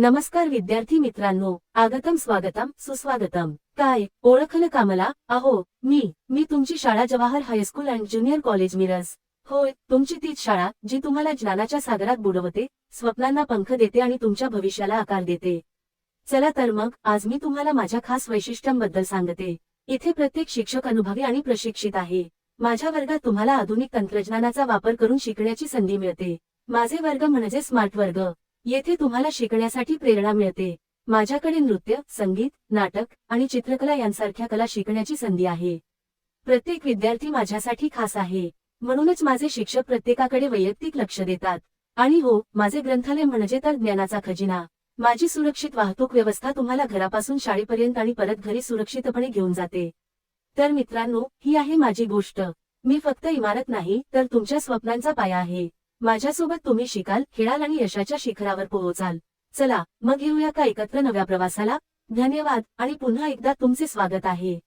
नमस्कार विद्यार्थी मित्रांनो आगतम स्वागतम सुस्वागतम. काय ओळखलं का मला? अहो मी मी तुमची शाळा Jawahar high school and junior college Miraj. होय तुमची तीच शाळा जी तुम्हाला ज्ञानाच्या सागरात बुडवते स्वप्नांना पंख देते आणि तुमच्या भविष्याला आकार देते. चला तर मग आज मी तुम्हाला माझ्या खास वैशिष्ट्यांबद्दल सांगते. इथे प्रत्येक शिक्षक अनुभवी आणि प्रशिक्षित आहे. माझ्या वर्गात तुम्हाला आधुनिक तंत्रज्ञानाचा वापर करून शिकण्याची संधी मिळते. माझे वर्ग म्हणजे स्मार्ट वर्ग. येथे तुम्हाला शिकण्यासाठी प्रेरणा मिळते. माझ्याकडे नृत्य संगीत नाटक आणि चित्रकला यांसारख्या कला शिकण्याची संधी आहे. प्रत्येक विद्यार्थी माझ्यासाठी खास आहे. म्हणूनच माझे शिक्षक प्रत्येकाकडे वैयक्तिक लक्ष देतात. आणि हो माझे ग्रंथालय म्हणजे तर ज्ञानाचा खजिना. माझी सुरक्षित वाहतूक व्यवस्था तुम्हाला घरापासून शाळेपर्यंत आणि परत घरी सुरक्षितपणे घेऊन जाते. तर मित्रांनो ही आहे माझी गोष्ट. मी फक्त इमारत नाही तर तुमच्या स्वप्नांचा पाया आहे. माझ्यासोबत तुम्ही शिकाल खेळाल आणि यशाच्या शिखरावर पोहोचाल. चला मग घेऊया का एकत्र नव्या प्रवासाला? धन्यवाद आणि पुन्हा एकदा तुमचे स्वागत आहे.